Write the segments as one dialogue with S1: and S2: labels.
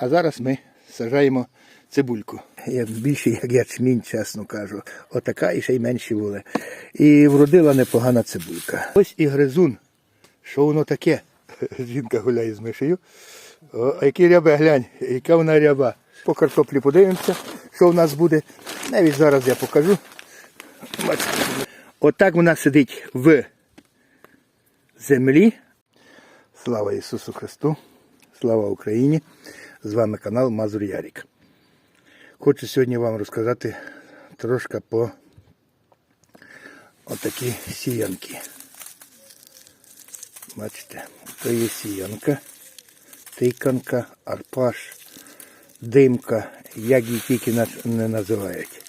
S1: А зараз ми сажаємо цибульку. Як більше, як ячмінь, чесно кажу. Отака і ще й менші були. І вродила непогана цибулька. Ось і гризун. Що воно таке? Жінка гуляє з мишею. А які ряби, глянь, яка вона ряба. По картоплі подивимося, що в нас буде. Навіть зараз я покажу. Отак вона сидить в землі. Слава Ісусу Христу! Слава Україні! З вами канал Мазур Ярік. Хочу сьогодні вам розказати трошки по отакі сіянки. Бачите, то є сіянка, тиканка, арпаш, димка, як її тільки не називають.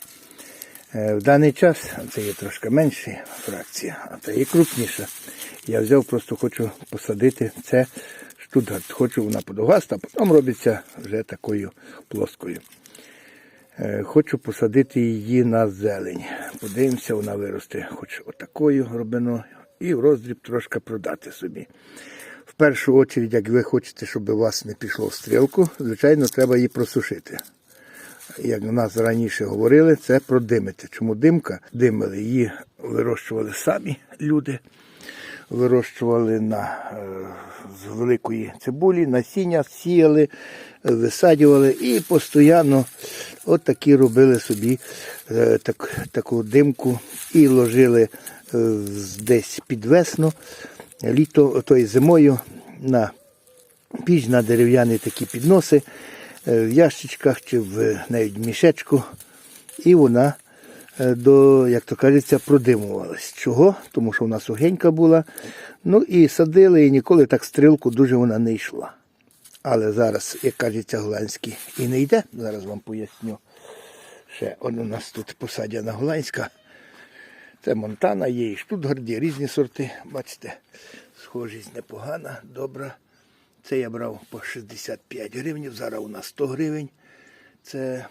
S1: Е, В даний час це є трошки менша фракція, а це є крупніша. Я взяв, просто хочу посадити це штутгарт. Хочу вона подовгаста, а потім робиться вже такою плоскою. Е, Хочу посадити її на зелень. Подивимося, вона виросте хоч отакою глибиною і в роздріб трошки продати собі. В першу чергу, як ви хочете, щоб у вас не пішло в стрілку, звичайно, треба її просушити як у нас раніше говорили, це про димити. Чому димка? Димили її вирощували самі люди, вирощували на, е, з великої цибулі, насіння сіяли, висаджували і постійно от такі робили собі е, так, таку димку і ложили е, десь під весну, літо, то й зимою на піч на дерев'яні такі підноси в ящичках чи в навіть мішечку. І вона до, як то кажеться, продимувалась. Чого? Тому що вона сухенька була. Ну і садили, і ніколи так стрілку дуже вона не йшла. Але зараз, як кажеться, голландський і не йде. Зараз вам поясню. Ще у нас тут посадяна голландська. Це Монтана, є і Штутгарді, різні сорти. Бачите, схожість непогана, добра. Це я брав по 65 гривень, зараз у нас 100 гривень. Це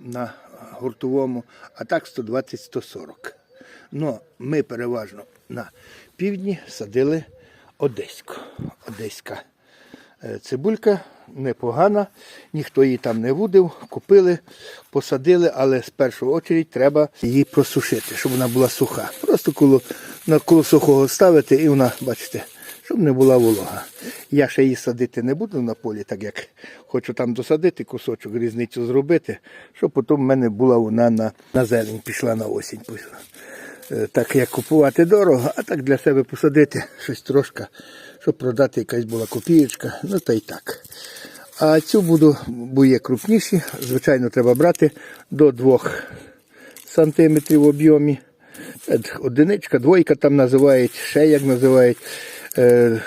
S1: на гуртовому, а так 120-140. Ну, ми переважно на півдні садили Одеську. Одеська е, цибулька непогана, ніхто її там не вудив, купили, посадили, але з першого чергу треба її просушити, щоб вона була суха. Просто коло, на коло сухого ставити і вона, бачите, щоб не була волога. Я ще її садити не буду на полі, так як хочу там досадити кусочок, різницю зробити, щоб потім в мене була вона на, на зелень, пішла на осінь. Е, Так як купувати дорого, а так для себе посадити щось трошки, щоб продати якась була копієчка, ну та й так. А цю буду, бо є крупніші, звичайно, треба брати до 2 сантиметрів в об'ємі. Одиничка, двойка там називають, ще як називають. Е,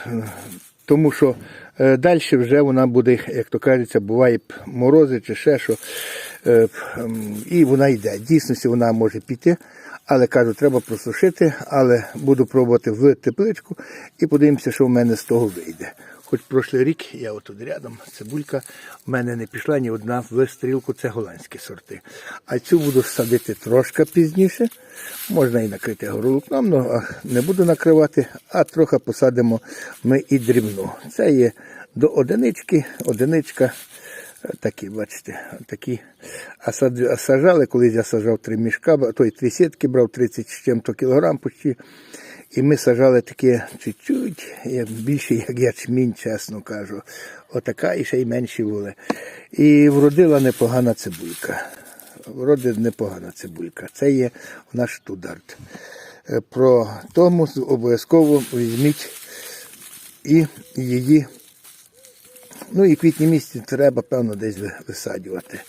S1: тому що е, далі вже вона буде, як то кажеться, буває морози чи ще що. Е, і вона йде. Дійсності вона може піти, але кажу, треба просушити, але буду пробувати в тепличку і подивимося, що в мене з того вийде. Хоч прошлий рік я отут рядом, цибулька, в мене не пішла ні одна в стрілку, це голландські сорти. А цю буду садити трошки пізніше. Можна і накрити горлукном, ну, а не буду накривати, а трохи посадимо ми і дрібну. Це є до одинички, одиничка. е, Такі, бачите, такі. А, сажали, колись я сажав три мішка, той три сітки брав 30 з чим-то кілограм почти. І ми сажали таке чуть-чуть, як більше, як ячмінь, чесно кажу. Отака і ще й менші були. І вродила непогана цибулька. Вродить непогана цибулька. Це є наш штударт. Е, Про тому обов'язково візьміть і її. Ну і квітні місяці треба, певно, десь висаджувати.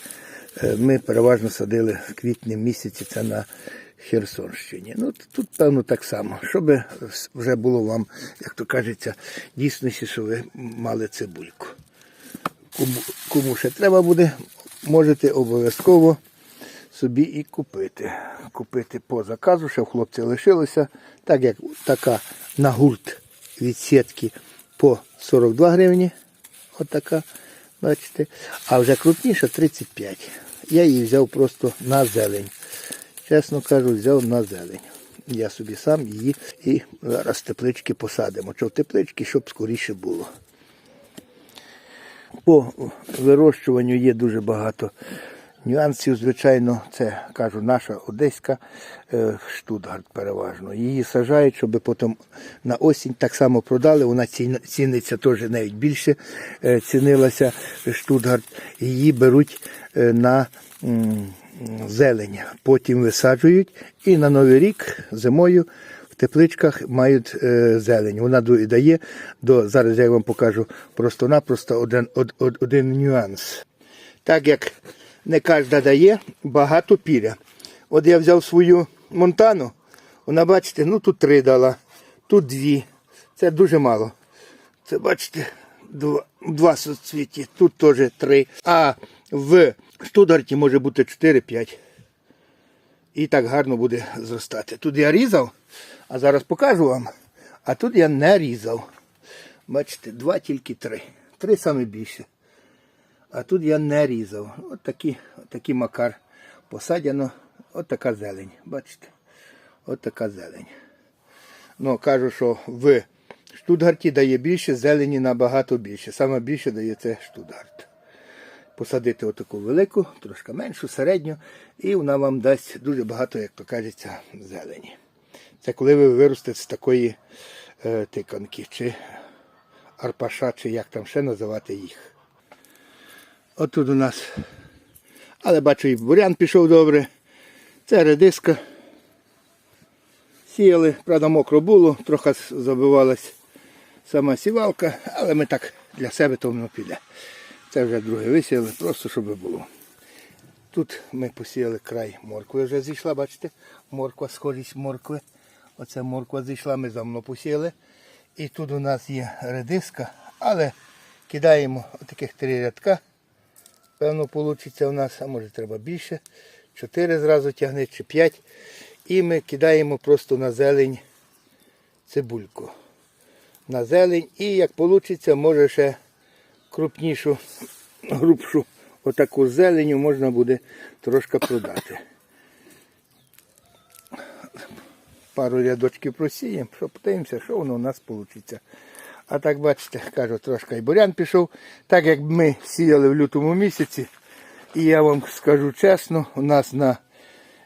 S1: Е, Ми переважно садили в квітні місяці, це на Херсонщині. Ну, тут, певно, так само, щоб вже було вам, як то кажеться, дійсності, що ви мали цибульку. Кому, кому ще треба буде, можете обов'язково собі і купити. Купити по заказу, ще в хлопці лишилося, так як така на гурт від сітки по 42 гривні. Отака, бачите. А вже крупніша 35. Я її взяв просто на зелень. Чесно кажу, взяв на зелень. Я собі сам її і зараз теплички посадимо. Чи в теплички, щоб скоріше було. По вирощуванню є дуже багато нюансів. Звичайно, це кажу, наша одеська е, штутгарт переважно. Її сажають, щоб потім на осінь так само продали. Вона ціниться теж навіть більше е, цінилася штутгарт. Її беруть е, на м, зелень, потім висаджують і на новий рік зимою в тепличках мають е, зелень. Вона дає до зараз я вам покажу просто-напросто один, од- од- один нюанс. Так як не кожна дає, багато піря. От я взяв свою монтану, вона, бачите, ну тут три дала, тут дві. Це дуже мало. Це бачите, два, два соцвіті, тут теж три. А в Штутгарті може бути 4-5. І так гарно буде зростати. Тут я різав, а зараз покажу вам. А тут я не різав. Бачите, два тільки три. Три саме більше. А тут я не різав. От такі, от такий макар посадяно. От така зелень. Бачите? От така зелень. Ну, кажу, що в Штутгарті дає більше, зелені набагато більше. Саме більше дає це Штутгарт. Посадити отаку велику, трошки меншу, середню, і вона вам дасть дуже багато, як то кажеться, зелені. Це коли ви виростете з такої е, тиканки, чи арпаша, чи як там ще називати їх. Отут у нас. Але бачу, і бурян пішов добре. Це редиска. Сіяли, правда, мокро було, трохи забивалась сама сівалка, але ми так для себе то піде. Це вже друге висіяли, просто щоб було. Тут ми посіяли край моркви, вже зійшла, бачите, морква, схожість моркви. Оце морква зійшла, ми давно посіяли. І тут у нас є редиска, але кидаємо таких три рядка. Певно, вийде у нас, а може треба більше. Чотири зразу тягне чи п'ять. І ми кидаємо просто на зелень цибульку. На зелень. І як вийде, може ще крупнішу, грубшу отаку зеленю можна буде трошки продати. Пару рядочків просіємо, що подивимося, що воно у нас вийде. А так бачите, кажу, трошки і бурян пішов. Так як ми сіяли в лютому місяці, і я вам скажу чесно, у нас на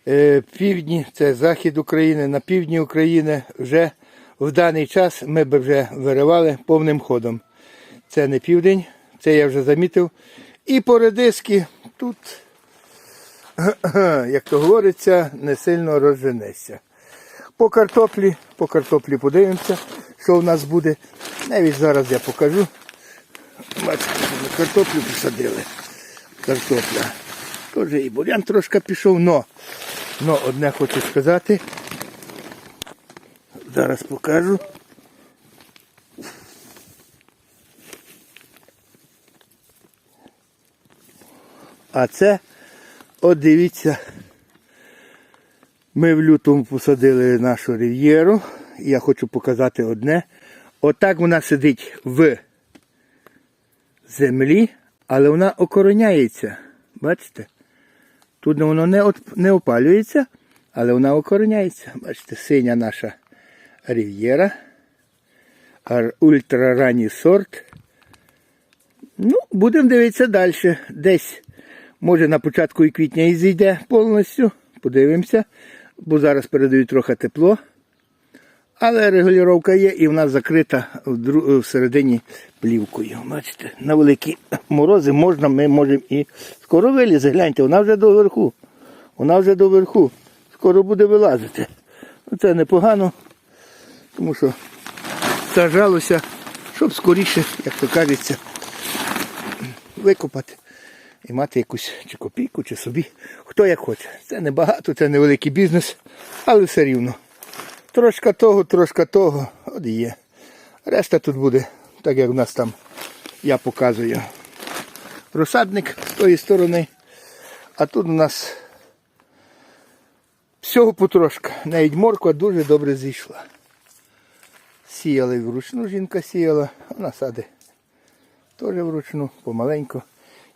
S1: е, півдні, це захід України, на півдні України вже в даний час ми б вже виривали повним ходом. Це не південь, це я вже замітив. І по редиски тут, як то говориться, не сильно розженешся. По картоплі, по картоплі подивимося, що в нас буде. Навіть зараз я покажу. Бачите, ми картоплю посадили. Картопля. Теж і бурян трошки пішов, но, но одне хочу сказати. Зараз покажу. А це, от дивіться, ми в лютому посадили нашу рів'єру. Я хочу показати одне. Отак вона сидить в землі, але вона окороняється. Бачите? Тут воно не, не опалюється, але вона окороняється. Бачите, синя наша рів'єра. Ар- Ультраранній сорт. Ну, будемо дивитися далі. Десь, може, на початку і квітня і зійде повністю. Подивимося. Бо зараз передають трохи тепло. Але регулювання є і вона закрита всередині плівкою. Бачите, на великі морози можна, ми можемо і скоро вилізе. Гляньте, вона вже доверху. Вона вже доверху. Скоро буде вилазити. Ну, Це непогано, тому що сажалося, щоб скоріше, як то кажеться, викопати і мати якусь чи копійку, чи собі. Хто як хоче. Це не багато, це невеликий бізнес, але все рівно. Трошка того, трошка того, от і є. Решта тут буде, так як в нас там я показую. Розсадник з тої сторони. А тут у нас всього потрошка. Навіть морква дуже добре зійшла. Сіяли вручну, жінка сіяла, а насади теж вручну, помаленьку.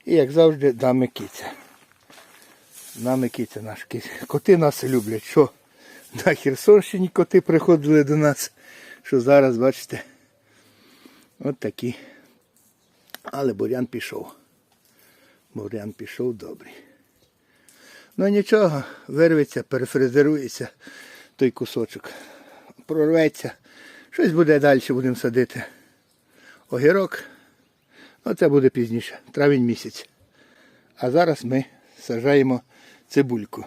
S1: І як завжди, дами киця. Нами киця наш киця. Коти нас люблять. Що на Херсонщині коти приходили до нас. Що зараз, бачите, от такі Але бурян пішов. Бурян пішов добрий. Ну нічого, вирветься, перефрезерується той кусочок. Прорветься. Щось буде далі, будемо садити. Огірок. Ну, це буде пізніше, травень місяць. А зараз ми сажаємо цибульку.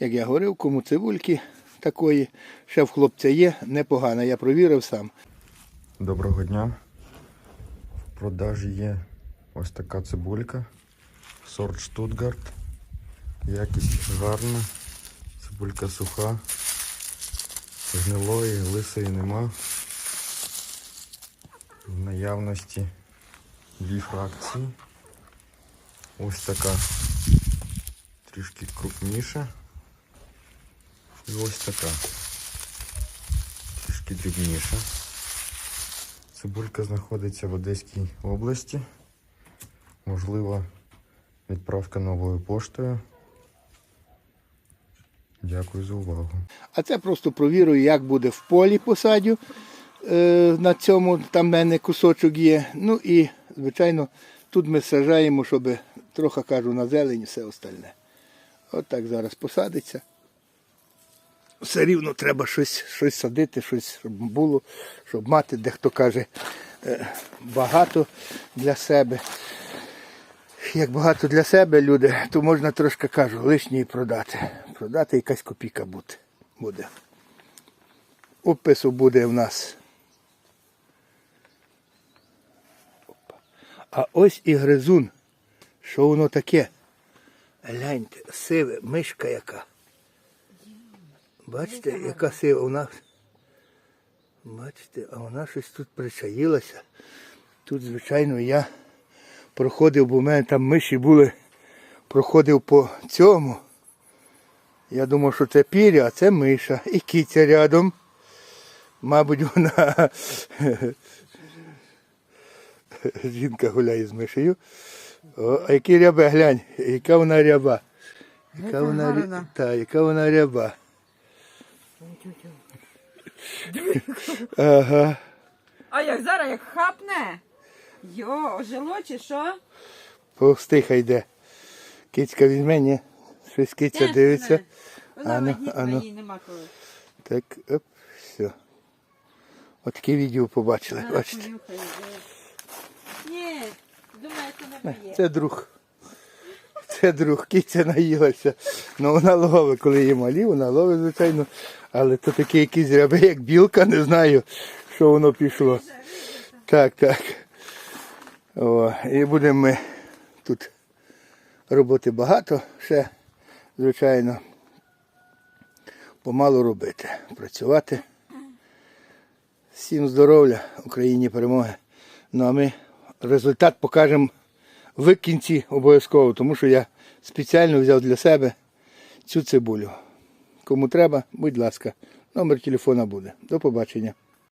S1: Як я говорив, кому цибульки такої, ще в хлопця є, непогана. Я провірив сам.
S2: Доброго дня. В продажі є ось така цибулька. Сорт Штутгарт. Якість гарна. Цибулька суха. Гнилої, лисої нема. В наявності дві фракції. Ось така трішки крупніша. І ось така. Трішки дрібніша. Цибулька знаходиться в Одеській області. Можливо, відправка новою поштою. Дякую за увагу.
S1: А це просто провірую, як буде в полі посадю. Е, на цьому там в мене кусочок є. Ну і, звичайно, тут ми сажаємо, щоб трохи кажу на зелень і все остальне. От так зараз посадиться. Все рівно треба щось, щось садити, щось щоб було, щоб мати, дехто каже, е, багато для себе. Як багато для себе люди, то можна трошки кажу, лишньої продати. Продати якась копійка буде. Опису буде в нас. А ось і гризун. Що воно таке? Гляньте, сиве, мишка яка. Бачите, яка сива у нас. Бачите, а вона щось тут причаїлася. Тут, звичайно, я проходив, бо в мене там миші були, проходив по цьому. Я думав, що це піря, а це миша. І киця рядом. Мабуть, вона жінка гуляє з мишею. О, а який рябе, глянь, яка вона ряба. Яка вона, ря- та, яка вона ряба. Ага.
S3: А як зараз як хапне? Йо, ожило чи що?
S1: Повстиха йде. Кицька візьме, ні. Щось киця
S3: Ні,
S1: дивиться.
S3: Вона
S1: Ану,
S3: вагітна,
S1: ану.
S3: їй нема коли.
S1: Так, оп, все. Отаке відео побачили, бачите.
S3: Ні, думаю, це не.
S1: Це друг. Це друг, киця наїлася. Ну вона ловить, коли є малі, вона ловить, звичайно. Але то таке якісь ряби, як білка, не знаю, що воно пішло. Так, так. О, і будемо ми тут роботи багато ще, звичайно. Помалу робити, працювати. Всім здоров'я, Україні перемоги. Ну а ми результат покажемо в кінці обов'язково, тому що я спеціально взяв для себе цю цибулю. Кому треба, будь ласка, номер телефона буде. До побачення.